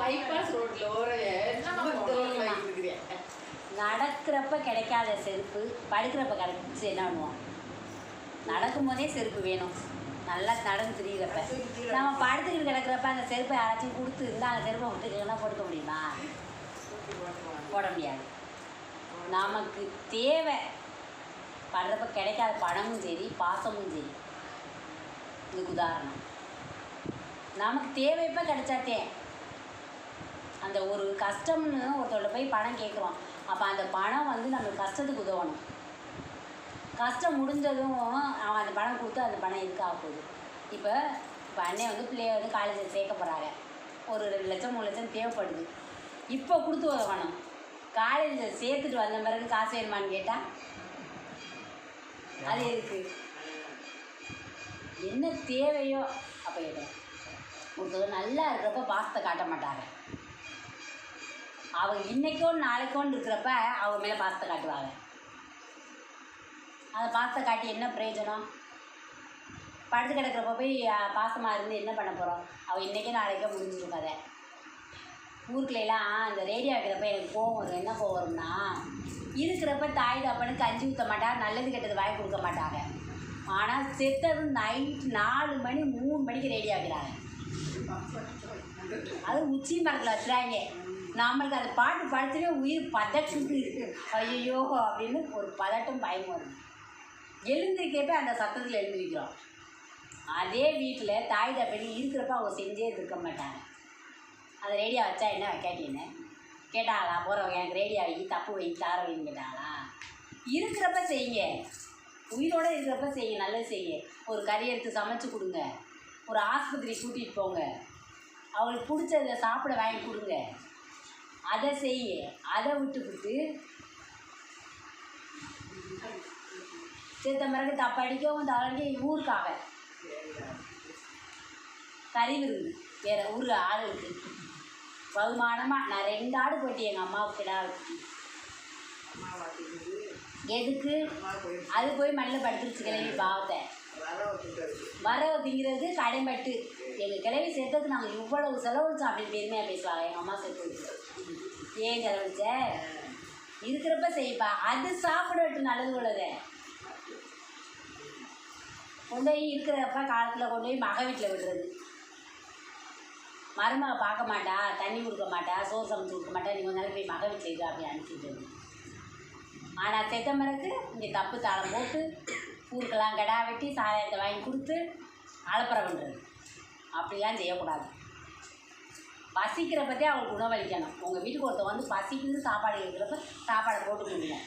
Bypass ரோட்ல ஓர நடக்கிறப்ப கிடைக்காத செருப்பு படுக்கிறப்ப கிடைச்சி என்ன பண்ணுவோம்? நடக்கும்போதே செருப்பு வேணும். நல்லா நடந்து திரியிறப்ப. நம்ம படுத்துக்கிட்டு கிடக்கிறப்ப அந்த செருப்பை யாராச்சும் கொடுத்து இருந்தால் அந்த செருப்பை விட்டுக்கலாம் போட்டுக்க முடியுமா? போட முடியாது. நமக்கு தேவை. படுறப்ப கிடைக்காத பணமும் சரி பாசமும் சரி. இதுக்கு உதாரணம். நமக்கு தேவைப்ப கிடைச்சாத்தே அந்த ஒரு கஷ்டம்னு ஒருத்தோட போய் பணம் கேட்குறோம். அப்போ அந்த பணம் வந்து நம்ம கஷ்டத்துக்கு உதவணும். கஷ்டம் முடிஞ்சதும் அவன் அந்த பணம் கொடுத்து அந்த பணம் எதுக்காக போகுது. இப்போ இப்போ அண்ணன் வந்து பிள்ளைய வந்து காலேஜில் சேர்க்க போகிறாங்க ஒரு ரெண்டு லட்சம் மூணு லட்சம் தேவைப்படுது. இப்போ கொடுத்து உதவணும். காலேஜில் சேர்த்துட்டு வந்த பிறகு காசு வேணுமான்னு கேட்டால் அது இருக்குது என்ன தேவையோ அப்போ கேட்டேன் ஒருத்தர் நல்லா இருக்கிறப்ப பாசத்தை காட்ட மாட்டாங்க அவங்க இன்னைக்கோ நாளைக்கோன்னு இருக்கிறப்ப அவங்க மேலே பாசத்தை காட்டுவாங்க. அந்த பாசத்தை காட்டி என்ன பிரயோஜனம்? படுத்து கிடக்கிறப்ப போய் அஹ், பாசமா இருந்து என்ன பண்ண போகிறோம் அவள் இன்றைக்கே நாளைக்கே முடிஞ்சிடும் கதை. ஊருக்குலாம் இந்த ரேடியோ வைக்கிறப்ப எனக்கு கோவம் வரும். என்ன கோவம் வரும்னா இருக்கிறப்ப தாய் தப்பனுக்கு கஞ்சி ஊற்ற மாட்டா நல்லது கெட்டது வாங்கி கொடுக்க மாட்டாங்க. ஆனால் செத்தது நைட் நாலு மணி மூணு மணிக்கு ரேடியோ வைக்கிறாங்க. அது உச்சி மரத்தில் வச்சுறாங்க நம்மளுக்கு அந்த பாட்டு படுத்துவே உயிர் பதட்டுது ஐயோ அப்படின்னு ஒரு பதட்டம் பயம் வரும் எழுந்திருக்கப்ப அந்த சத்தத்தில் எழுந்திருக்கிறோம். அதே வீட்டில் தாய் தப்பி இருக்கிறப்ப அவங்க செஞ்சே இருக்க மாட்டாங்க. அந்த ரேடியோ வச்சா என்ன வைக்காட்டின்னு கேட்டாங்களா போகிறவங்க எனக்கு ரேடியோ வை தப்பு வை தார வைன்னு கேட்டாங்களா இருக்கிறப்ப செய்யுங்க. உயிரோடு இருக்கிறப்ப செய்யுங்க நல்லது செய்யுங்க. ஒரு கறி எடுத்து சமைச்சு கொடுங்க. ஒரு ஆஸ்பத்திரி கூட்டிகிட்டு போங்க. அவங்களுக்கு பிடிச்சத சாப்பிட வாங்கி கொடுங்க. அதை செய்ய அதை விட்டுவிட்டு சித்த பிறகு தப்படிக்கவும் தவறடிக்க ஊருக்காக. கறி விருந்து. வேற ஊர் ஆடு இருக்கு. பகுமானமாக நான் ரெண்டு ஆடு போட்டி எங்கள் அம்மாவுக்கு கிடா எதுக்கு? அது போய் மண்ணில் படுத்துருச்சு கிளவி பாவத்தை. வரவு அப்படிங்கிறது கடைமட்டு. எங்கள் கிளவி சேர்த்ததுக்கு நாங்கள் இவ்வளவு செலவழிச்சோம் அப்படின்னு பெருமையாக பேசுவாங்க. எங்கள் அம்மா சேர்த்து ஏன் செலவழிச்ச இருக்கிறப்ப செய்ப்பா. அது சாப்பிட நல்லது உள்ளது கொண்டு போய் இருக்கிறப்ப காலத்தில் கொண்டு போய் மக வீட்டில் விடுறது. மருமக பார்க்க மாட்டா தண்ணி கொடுக்க மாட்டா சோறு சமைச்சு கொடுக்க மாட்டா நீ கொஞ்ச நாள் போய் மக வீட்டில் இரு அப்படி அனுப்பிட்டு ஆனால் செத்த மரக்கு இங்கே தப்பு தாளம் போட்டு ஊருக்கெல்லாம் கடா வெட்டி சாராயத்தை வாங்கி கொடுத்து அலப்பறை பண்ணுறது அப்படிலாம் செய்யக்கூடாது. பசிக்கிறப்பதே அவங்களுக்கு உணவளிக்கணும் உங்கள் வீட்டுக்கு ஒருத்தர் வந்து பசிக்குது சாப்பாடு கேட்குறப்ப சாப்பாடை போட்டு கொடுங்க.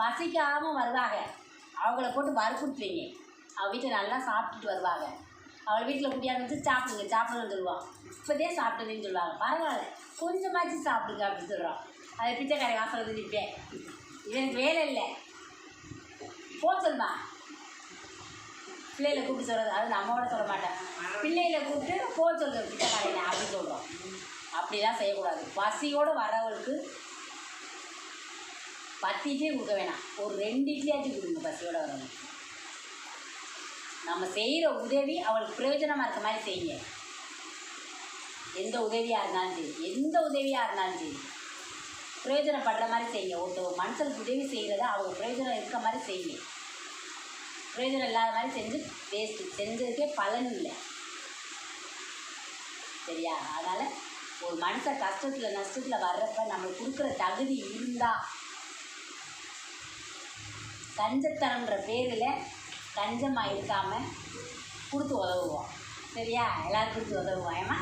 பசிக்காமல் வருவாங்க. அவங்கள போட்டு வற்புறுத்துவீங்க அவள் வீட்டில் நல்லா சாப்பிட்டுட்டு வருவாங்க. அவள் வீட்டில் குட்டியாக வச்சு சாப்பிடுங்க சாப்பிடுங்கன்னு சொல்லுவான். இப்போதே சாப்பிட்டதுன்னு சொல்லுவாங்க. பரவாயில்ல. கொஞ்சமாச்சு சாப்பிடுங்க அப்படின்னு சொல்கிறான் அதை பிச்சைக்காரி வாசல் வந்து நிற்பேன் எனக்கு வேலை இல்லை. போ சொல்லுமா பிள்ளைகளை கூப்பிட்டு சொல்கிறது அது நம்மளோட சொல்ல மாட்டேன். பிள்ளைகளை கூப்பிட்டு போ கிட்ட பிச்சைக்காரையில அப்படி சொல்கிறோம் அப்படிலாம் செய்யக்கூடாது. பசியோடு வரவளுக்கு பத்து இட்லி கொடுக்க வேணாம். ஒரு ரெண்டு இட்லியாச்சும் கொடுங்க பசியோட வரவங்களுக்கு நம்ம செய்கிற உதவி அவளுக்கு பிரயோஜனமாக இருக்க மாதிரி செய்யுங்க. எந்த உதவியாக இருந்தாலும் சரி எந்த உதவியாக இருந்தாலும் சரி பிரயோஜனப்படுற மாதிரி செய்யுங்க. ஒருத்தர் மனுஷனுக்கு உதவி செய்கிறத அவங்க பிரயோஜனம் இருக்க மாதிரி செய்யுங்க. பிரயோஜனம் இல்லாத மாதிரி செஞ்சு வேஸ்ட்டு செஞ்சதுக்கே பலன் இல்லை. சரியா? அதனால் ஒரு மனுஷன் கஷ்டத்தில் நஷ்டத்தில் வர்றப்ப நம்மளுக்கு கொடுக்குற தகுதி இருந்தால் கஞ்சத்தனம்ன்ற பேரில் கஞ்சமாக இருக்காமல் கொடுத்து உதவுவோம். சரியா? எல்லோரும் கொடுத்து உதவுவோம். ஏமா